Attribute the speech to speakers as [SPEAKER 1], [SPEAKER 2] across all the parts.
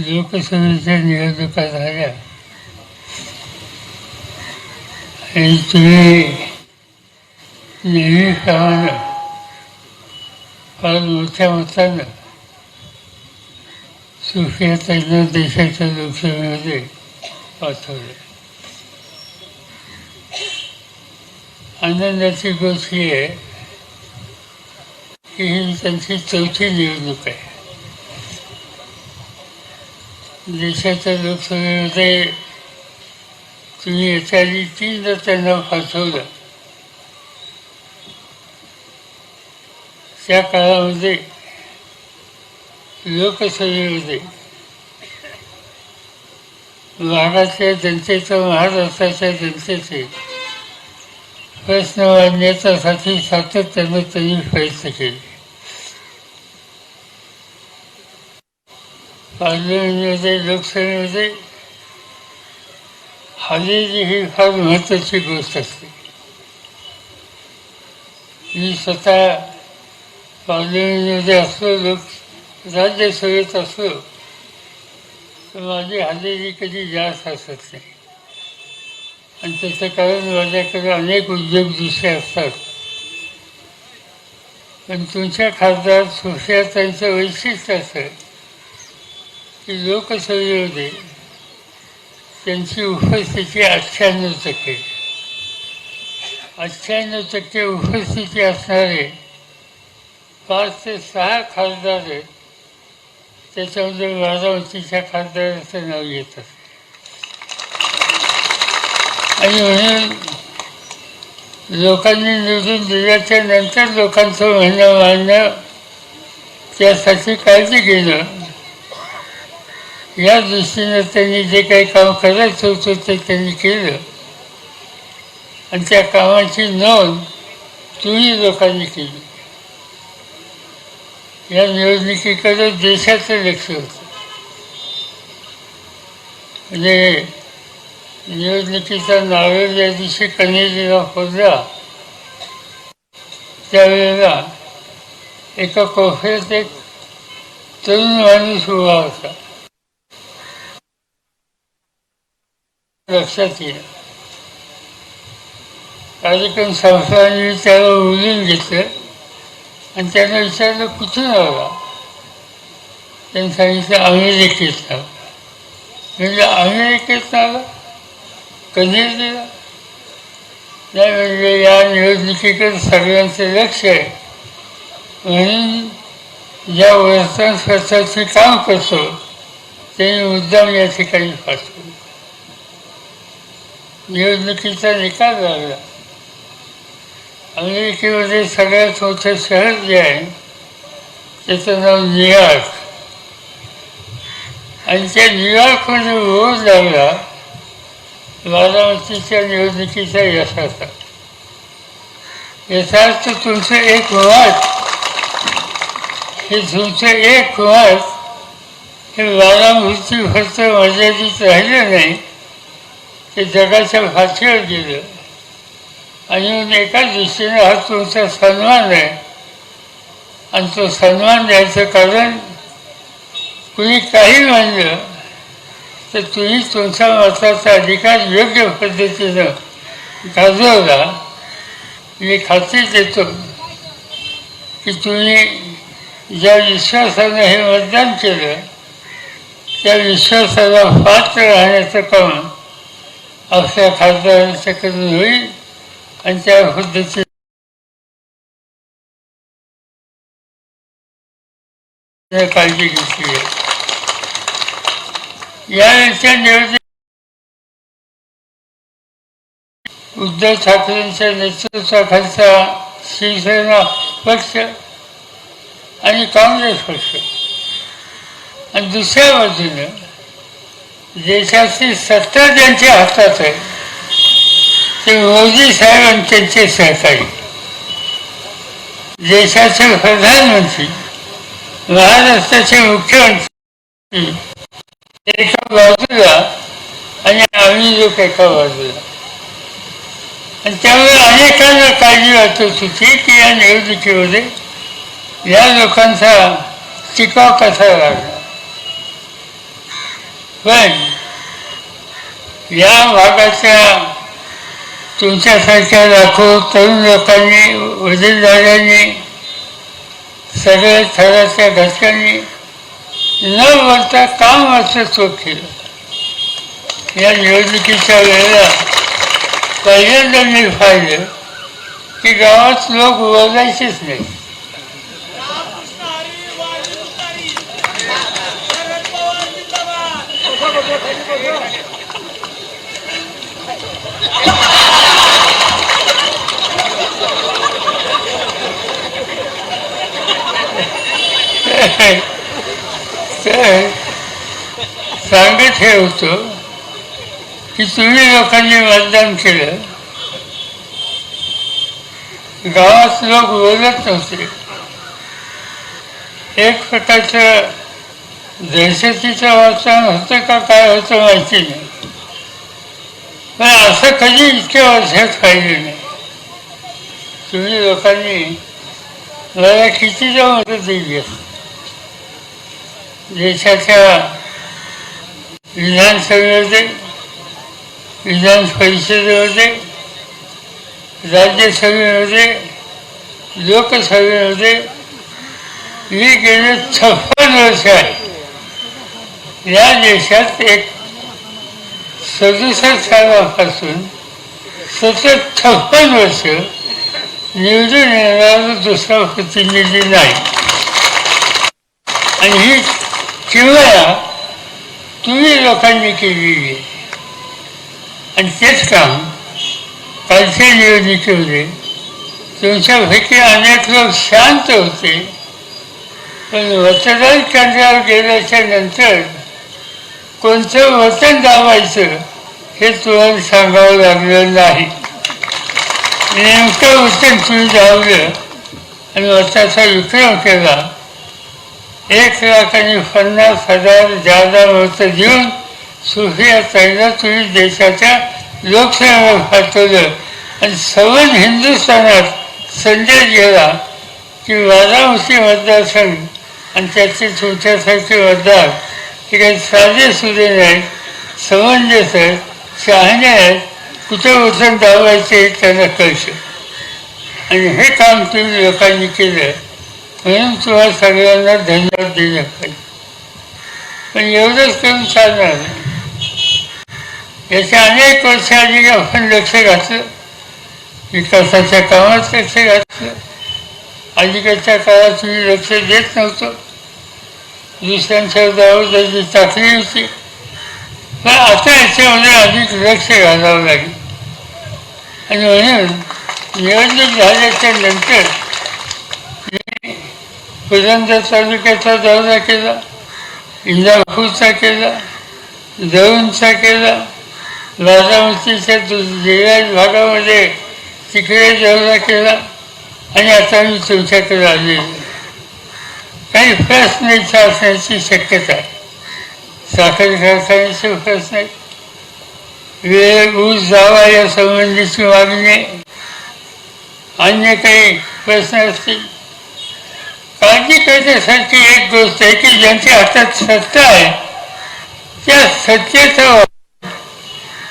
[SPEAKER 1] लोकसभेच्या निवडणुका झाल्या. आणि तुम्ही नेहमीप्रमाणे फार मोठ्या मतानं सुप्रियाताईंना देशाच्या लोकसभेमध्ये पाठवलं. आनंदाची गोष्ट ही आहे की ही त्यांची चौथी निवडणूक आहे. देशाच्या लोकसभेमध्ये तुम्ही याच्या आधी तीनदा त्यांना पाठवलं. त्या काळामध्ये लोकसभेमध्ये महाराष्ट्राच्या जनतेचं महाराष्ट्राच्या जनतेचे प्रश्न मांडण्याच्यासाठी सातत्यानं त्यांनी प्रयत्न केले. पार्लमेंटमध्ये लोकसभेमध्ये हजेरी ही फार महत्त्वाची गोष्ट असते. मी स्वतः पार्लमेंटमध्ये असलो लोक राज्यसभेत असलो तर माझी हजेरी कधी जास्त असत नाही. आणि त्याचं कारण माझ्याकडे अनेक उद्योग दुसरे असतात. पण तुमच्या खासदार सुशिया त्यांचं वैशिष्ट्य असं की लोकसभेमध्ये त्यांची उपस्थिती अठ्ठ्याण्णव टक्के. अठ्ठ्याण्णव टक्के उपस्थिती असणारे पाच ते सहा खासदार आहेत. त्याच्यामध्ये वारावतीच्या खासदाराचं नाव येत असते आणि म्हणून लोकांनी निवडून दिल्याच्या नंतर लोकांचं म्हणणं मांडणं त्यासाठी काळजी घेणं या दृष्टीनं त्यांनी जे काही काम करायचं होतं ते त्यांनी केलं. आणि त्या कामाची नोंद तुम्ही लोकांनी केली. या निवडणुकीकडे देशाचं लक्ष होतं. म्हणजे निवडणुकीचा नावेल या दिवशी कनेरीला खोदला त्यावेळेला एका कोफेत एक तरुण माणूस उभा होता. लक्षात येईल कार्यक्रम संस्थांनी त्याला उलून घेतलं. आणि त्यांना विचारलं कुठून आला त्यांनी सांगितलं अमेरिकेत आला म्हणजे अमेरिकेत आला कधी दिला नाही म्हणजे या निवडणुकीकडे सगळ्यांचं लक्ष आहे. म्हणून ज्या वर्तमानपत्राचे काम करतो त्यांनी मुद्दाम या ठिकाणी पाठवलं. निवडणुकीचा निकाल लागला. अमेरिकेमध्ये सगळ्यात मोठं शहर जे आहे त्याचं नाव न्यूयॉर्क आणि त्या न्यूयॉर्कमध्ये रोज लागला बारामतीच्या निवडणुकीचा यशाचा यथार्थ तुमचं एक मत हे तुमचं एक मत हे बारामती फक्त मर्यादित राहिलं नाही. ते जगाच्या फाशीवर गेलं आणि एका दृष्टीने हा तुमचा सन्मान आहे. आणि तो सन्मान द्यायचं कारण कुणी काही म्हणलं तर तुम्ही तुमचा मताचा अधिकार योग्य पद्धतीनं गाजवला. मी खात्री देतो की तुम्ही ज्या विश्वासानं हे मतदान केलं त्या विश्वासाला पात्र राहण्याचं काम आपल्या खासदाराच्याकडून होईल आणि त्या पद्धतीने काळजी घेतली आहे यावेळच्या निवडणूक उद्धव ठाकरेंच्या नेतृत्वाखालचा शिवसेना पक्ष आणि काँग्रेस पक्ष. आणि दुसऱ्या बाजूने देशाची सत्ता ज्यांच्या हातात आहे ते मोदी साहेब आणि त्यांचे सहकारी. देशाचे प्रधानमंत्री महाराष्ट्राचे मुख्यमंत्री एका बाजूला आणि आम्ही लोक एका बाजूला. आणि त्यामुळे अनेकांना काळजी वाटत होती की या निवडणुकीमध्ये या लोकांचा टिकाव कसा लागला पण या भागाच्या तुमच्यासारख्या लाखो तरुण लोकांनी वडीलधाऱ्यांनी सगळ्या थराच्या घटकांनी न बोलता काम असं चोख केलं. या निवडणुकीच्या वेळेला पहिल्यांदा मी पाहिलं की गावात लोक बोलायचेच नाही तर सांगत हे होतं की तुम्ही लोकांनी मतदान केलं. गावात लोक बोलत नव्हते. एक प्रकारचं दहशतीचं वातावरण होतं का काय होतं माहिती नाही. पण असं कधी इतक्या वर्षात पाहिलं नाही. तुम्ही लोकांनी मला किती जाऊन मदत दिली असते देशाच्या विधानसभेमध्ये विधान परिषदेमध्ये राज्यसभेमध्ये लोकसभेमध्ये मी गेले छप्पन वर्ष आहे. या देशात एक सदुसष्ट सालापासून सतत छप्पन वर्ष निवडून येणारा दुसरा प्रतिनिधी नाही. आणि ही किंवा तुम्ही लोकांनी केलेली. आहे आणि तेच काम कालच्या निवडणुकीमध्ये तुमच्यापैकी अनेक लोक शांत होते. पण मतदान केंद्रावर गेल्याच्यानंतर कोणतं वतन दाबायचं हे तुम्हाला सांगावं लागलं नाही. नेमकं वचन तुम्ही दाबलं आणि वताचा विक्रम केला. एक लाख आणि पन्नास हजार जादा मतं देऊन सुफिया ताईला तुम्ही देशाच्या लोकसभेवर पाठवलं. आणि सवन हिंदुस्थानात संदेश गेला की वाराणसी मतदारसंघ आणि त्याचे तुमच्यासारखे मतदार हे काही साधे सुधे नाहीत समंजस आहेत शहाणे आहेत कुठं वचन दाबायचे हे त्यांना कळतं आणि हे काम तुम्ही लोकांनी केलं. म्हणून तुला सगळ्यांना धन्यवाद दिले पाहिजे पण एवढंच करून चालणार नाही. याच्या अनेक वर्ष आधी आपण लक्ष घातलं. विकासाच्या कामात लक्ष घातलं. अलीकडच्या काळात तुम्ही लक्ष देत नव्हतं. दुसऱ्यांच्या दावदाची चाकरी होती. पण आता याच्यामध्ये अधिक लक्ष घालावं लागेल. आणि म्हणून निवडणूक झाल्याच्यानंतर पुरंदर तालुक्याचा दौरा केला. इंदापूरचा केला. दौंडचा केला. लाजामतीच्या जिल्ह्या भागामध्ये तिकडे दौरा केला. आणि आता मी तुमच्याकडे आलेलो काही प्रश्न इच्छा असण्याची शक्यता आहे. साखर कारखान्याचे प्रश्न आहेत. वेळ ऊस जावा या संबंधीची मागणी अन्य काही प्रश्न असतील? काळजी करण्यासारखी एक गोष्ट आहे की ज्यांच्या हातात सत्ता आहे त्या सत्तेचा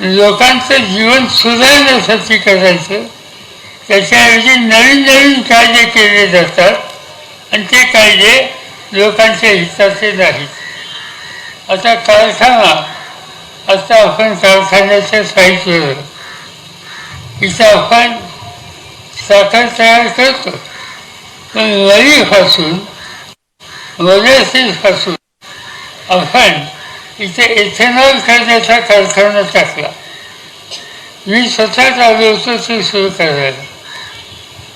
[SPEAKER 1] लोकांचं जीवन सुधारण्यासाठी करायचं. त्याच्याऐवजी नवीन नवीन कायदे केले जातात आणि ते कायदे लोकांच्या हिताचे नाहीत. आता कारखाना आता आपण कारखान्याच्या साईटवर इथं आपण साखर तयार करतो. पण वरीपासून वनस्पतीपासून आपण इथे इथेनॉल करण्याचा कारखाना टाकला. मी स्वतःच आलो होतो ते सुरू करायला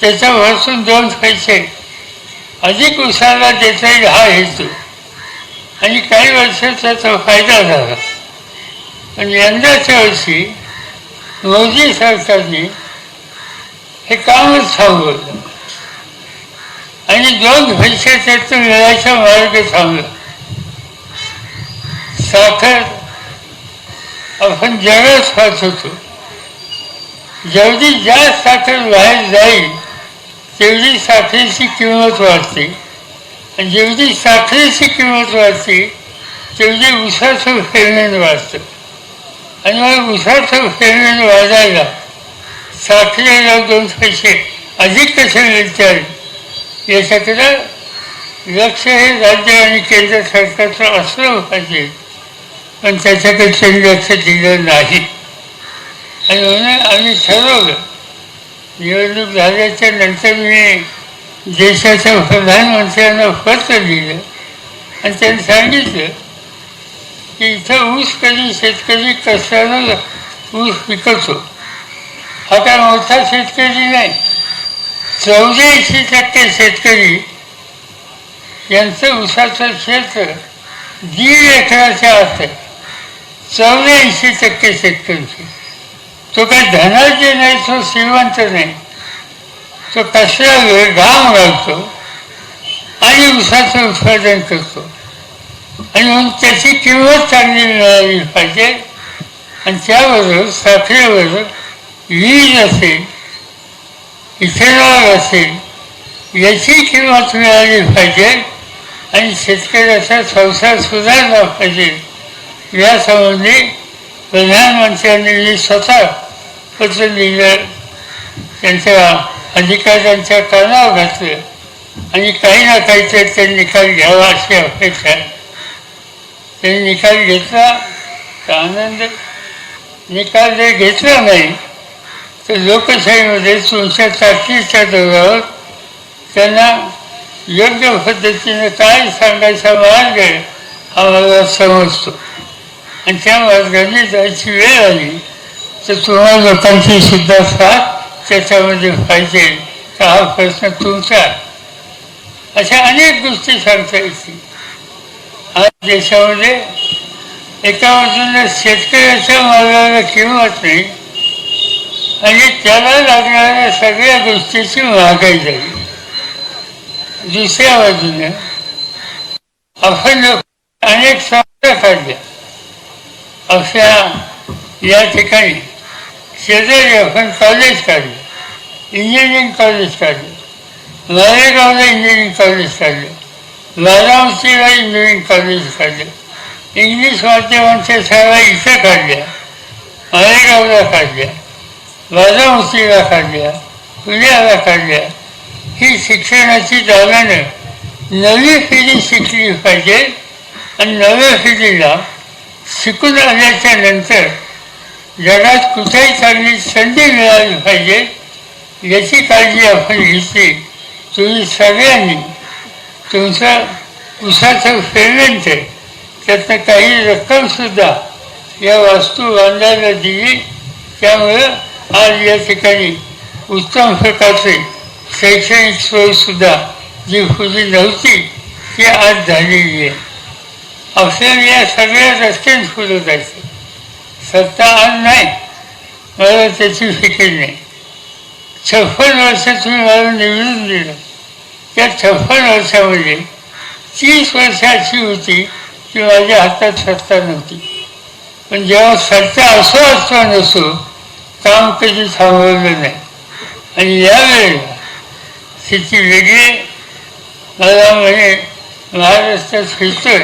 [SPEAKER 1] त्याच्यापासून दोन पैसे अधिक उसाला देता येईल हा हेतू. आणि काही वर्ष त्याचा फायदा झाला. पण यंदाच्या वर्षी मोदी सरकारने हे कामच थांबवलं. दोन पैसे त्यातून मिळायचा मार्ग थांबला साखर आपण जगच खात होतो जेवढी जास्त साखर बाहेर जाईल तेवढी साखरेची किंमत वाढते. आणि जेवढी साखरेची किंमत वाढते तेवढी उसाचं फेरण्यानं वाढतं. आणि मग उसाचं फेरण्यानं वाढायला साखरेला दोन पैसे अधिक कसे मिळतील याच्याकडं लक्ष हे राज्य आणि केंद्र सरकारचं असलं पाहिजे. पण त्याच्याकडे त्यांनी लक्ष दिलं नाही. आणि म्हणून आम्ही ठरवलं निवडणूक झाल्याच्यानंतर मी देशाच्या प्रधानमंत्र्यांना पत्र लिहिलं आणि त्यांनी सांगितलं की इथं ऊस कधी शेतकरी कशानं ऊस पिकवतो. हा काय मोठा शेतकरी नाही. चौऱ्याऐंशी टक्के शेतकरी यांचं ऊसाचं क्षेत्र दीड एकराच्या असतं. आहे चौऱ्याऐंशी टक्के शेतकरी. तो काय धनाचे नाही तो श्रीमंत नाही. तो कशावर वेळ घाम घालतो आणि उसाचं उत्पादन करतो. आणि म्हणून त्याची किंमत चांगली मिळाली पाहिजे आणि त्याबरोबर साखरेबरोबर वीज असेल इथेनॉल असेल याची किंमत मिळाली पाहिजे आणि शेतकऱ्याचा संसार सुधारला पाहिजे यासंबंधी प्रधानमंत्र्यांनी स्वतः पत्र लिहिलं त्यांच्या अधिकाऱ्यांच्या कानावर घातलं आणि काही ना काहीतरी ते निकाल घ्यावा अशी अपेक्षा आहे. त्यांनी निकाल घेतला तर आनंद निकाल जर घेतला नाही तर लोकशाहीमध्ये तुमच्या ताकदीच्या दौरावर त्यांना योग्य पद्धतीने काय सांगायचा मार्ग आहे हा मला समजतो. आणि त्या मार्गाने जायची वेळ आली तर तुम्हा लोकांची सुद्धा साथ त्याच्यामध्ये पाहिजे तर हा प्रश्न तुमचा अशा अनेक गोष्टी सांगता येतील. आज देशामध्ये एका बाजूने शेतकऱ्याच्या मार्गाला किंमत नाही आणि त्याला लागणाऱ्या सगळ्या गोष्टीची महागाई झाली. दुसऱ्या बाजूने आपण अनेक संस्था काढल्या. अशा या ठिकाणी शेजारी आपण कॉलेज काढलं इंजिनिअरिंग कॉलेज काढलं मालेगावला इंजिनिअरिंग कॉलेज काढलं बारामतीला इंजिनिअरिंग कॉलेज काढलं इंग्लिश माध्यमांच्या शाळा इथं काढल्या मालेगावला काढल्या. बारामतीला काढल्या पुण्याला काढल्या ही शिक्षणाची दालनं नवी पिढी शिकली पाहिजे आणि नव्या पिढीला शिकून आल्याच्यानंतर जगात कुठेही चांगली संधी मिळाली पाहिजे याची काळजी आपण घेतली. तुम्ही सगळ्यांनी तुमचं उसाचं पेमेंट आहे त्यातनं काही रक्कमसुद्धा या वास्तू बांधायला दिली. त्यामुळं आज या ठिकाणी उत्तम प्रकारचे शैक्षणिक सोयसुद्धा जी पूर्वी नव्हती ती आज झालेली आहे. आपल्याला या सगळ्या रस्त्याने फुलत जायचं. सत्ता आज नाही मला त्याची फिकीर नाही. छप्पन वर्ष तुम्ही मला निवडून दिलं. त्या छप्पन वर्षामध्ये तीस वर्षाची होती की माझ्या हातात सत्ता नव्हती. पण जेव्हा सत्ता असो असतो नसो काम कधी थांबवलं नाही आणि यावेळेला स्थिती वेगळी मला म्हणे महाराष्ट्रात फिरतोय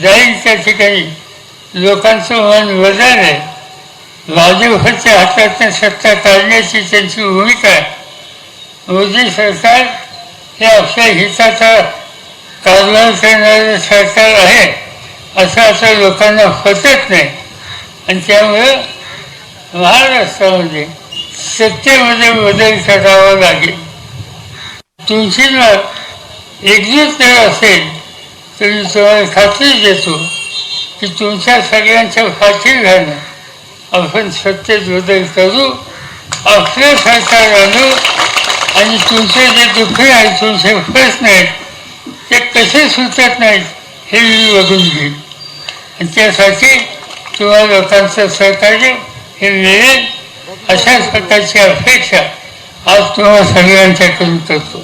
[SPEAKER 1] जाईल त्या ठिकाणी लोकांचं मन वजन आहे भाजपच्या हातातून सत्ता काढण्याची त्यांची भूमिका आहे मोदी सरकार हे आपल्या हिताचा कारभार करणारं सरकार आहे असं असं लोकांना पटत नाही. आणि त्यामुळं महाराष्ट्रामध्ये सत्तेमध्ये बदल करावा लागेल. तुमची जर एकजूट जर असेल तर मी तुम्हाला खात्री देतो की तुमच्या सगळ्यांच्या खात्री घालणं आपण सत्तेत बदल करू आपलं सरकार आणू आणि तुमचे जे दुःख आहे तुमचे प्रश्न आहेत ते कसे सुचत नाहीत हे मी बघून घेईन. आणि त्यासाठी तुम्हाला लोकांचं सहकार्य हे मिळेल अशाच प्रकारची अपेक्षा आज तुम्हाला सगळ्यांच्याकडून करतो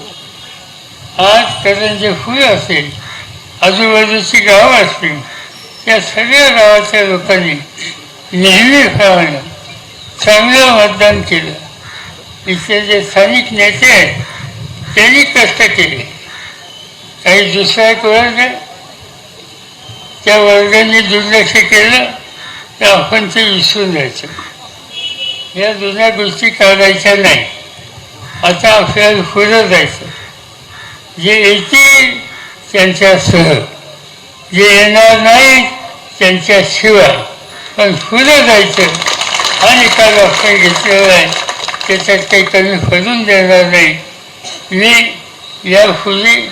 [SPEAKER 1] आज करंजे फुल असेल आजूबाजूची गावं असतील या सगळ्या गावाच्या लोकांनी नेहमी नेहमीप्रमाणे चांगलं मतदान केलं. इथले जे स्थानिक नेते आहेत त्यांनी कष्ट केले. काही दुसरा एक वर्ग त्या वर्गाने दुर्लक्ष केलं. तर आपण ते विसरून जायचं. या जुन्या गोष्टी काढायच्या नाही. आता आपल्याला पुढं जायचं. जे येतील त्यांच्यासह. जे येणार नाही त्यांच्याशिवाय. पण पुढं जायचं. आणि काल आपण घेतलेला आहे. त्याच्यात काही कमी करून देणार नाही. मी यापूर्वी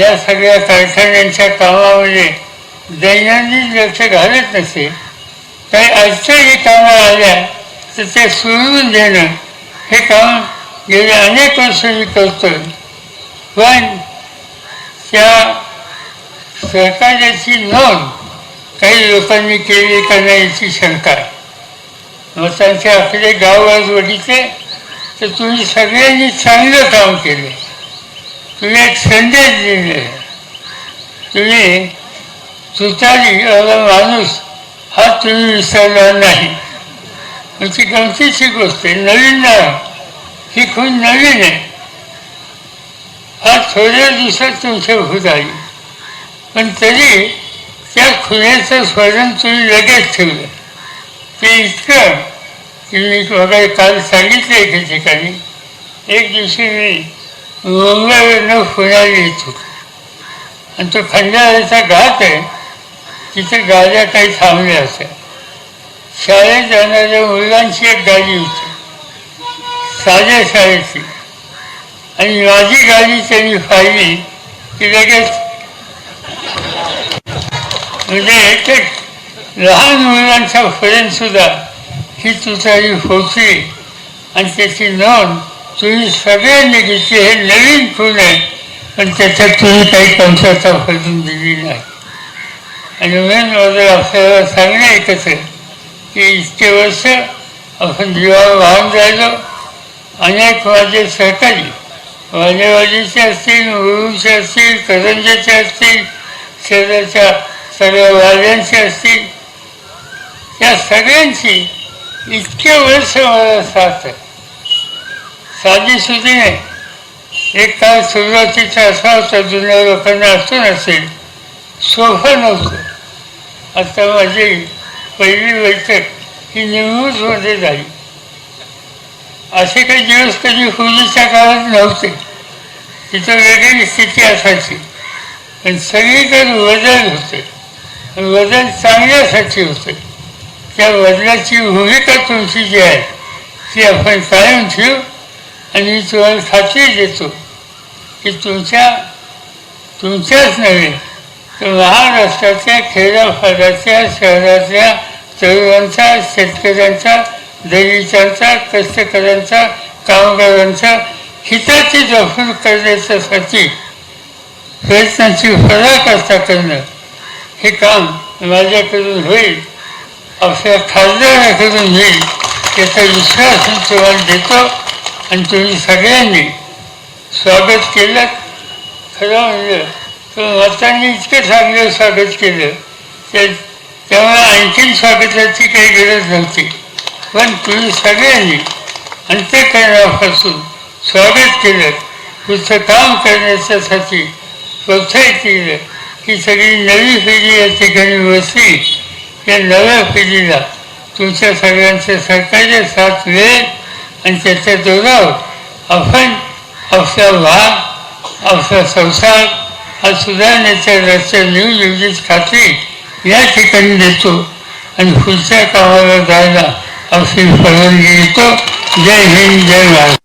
[SPEAKER 1] या सगळ्या कारखान्यांच्या कामामध्ये दैनंदिन लक्ष घालत नसे. काही अडचणी कामं आल्या तर ते सोडून देणं हे काम गेले अनेक वर्ष मी करतोय. पण त्या सहकार्याची नोंद काही लोकांनी केली का नाही याची शंका आहे. मतांचे आपले गाव आज बघितले तर तुम्ही सगळ्यांनी चांगलं काम केलं. तुम्ही एक संदेश दिले तुम्ही तुतारी आला माणूस हा तुम्ही विसरला नाही. म्हणजे गमतीची गोष्ट आहे नवीन नाव ही खूप नवीन आहे. हा थोड्या दिवसात तुमच्या होत आली पण तरी त्या खुण्याचं स्वजन तुम्ही लगेच ठेवलं. ते इतकं की मी बघा काल सांगितलं एका ठिकाणी. एक दिवशी मी मुंबईवरनं खुण्याला येत होतो. आणि तो खंडाळ्याचा घाट आहे. तिथे गाड्या काही थांबल्या असत्या शाळेत जाणाऱ्या मुलांची एक गाडी होती. साध्या शाळेची. आणि माझी गाडी त्यांनी पाहिली की लगेच म्हणजे एक एक लहान मुलांच्या पर्यंत सुद्धा ही तुतारी होती. आणि त्याची नोंद तुम्ही सगळ्यांनी घेतली. हे नवीन खूण आहे. पण त्याच्यात तुम्ही काही कमतरता फसून दिली नाही. आणि मेन म्हणजे माझं आपल्याला सांगणं एकच आहे की इतके वर्ष आपण जीवावर वाहन राहिलो अनेक माझे सहकारी वाजेवाजीचे असतील मुरुमचे असतील करंजाचे असतील शेजारच्या सगळ्या वाल्यांचे असतील त्या सगळ्यांची इतके वर्ष मला साथ आहे. साधी सुधी नाही. एक काळ सुरुवातीचा असा होता जुन्या लोकांना असतो नसेल सोफा नव्हतं. आता माझी पहिली बैठक ही निमूजमध्ये झाली. असे काही दिवस कधी पूर्वीच्या काळात नव्हते. तिथं वेगळी स्थिती असायची. पण सगळीकडे बदल होते. आणि बदल चांगल्यासाठी होते. त्या बदलाची भूमिका तुमची जी आहे ती आपण कायम ठेवू आणि मी तुम्हाला खात्री देतो की तुमच्या तुमच्याच नव्हे तर महाराष्ट्राच्या खेड्यापाड्याच्या शहरातल्या तरुणांचा शेतकऱ्यांचा दलितांचा कष्टकऱ्यांचा कामगारांचा हिताची जपून करण्याच्यासाठी प्रयत्नाची करता करणं हे काम माझ्याकडून होईल. आपल्या खासदाराकडून होईल याचा विश्वास मी तुम्हाला देतो आणि तुम्ही सगळ्यांनी स्वागत केलं. खरं म्हणजे तर इतकं चांगलं स्वागत केलं. ते त्यामुळे आणखीन स्वागताची काही गरज नव्हती. पण तुम्ही सगळ्यांनी अंत्यकरणापासून स्वागत केलं. तुमचं काम करण्याच्यासाठी प्रोत्साहित केलं ही सगळी नवी पिढी या ठिकाणी बसली. या नव्या पिढीला तुमच्या सगळ्यांचं सरकारचे साथ मिळेल आणि त्याच्या जोरावर आपण आपला भाग आपला संसार सुधारण्याच्या रस्त्या नेऊ एवढीच खात्री. या ठिकाणी देतो आणि पुढच्या कामाला जायला आपली परवानगी देतो. जय हिंद जय महाराज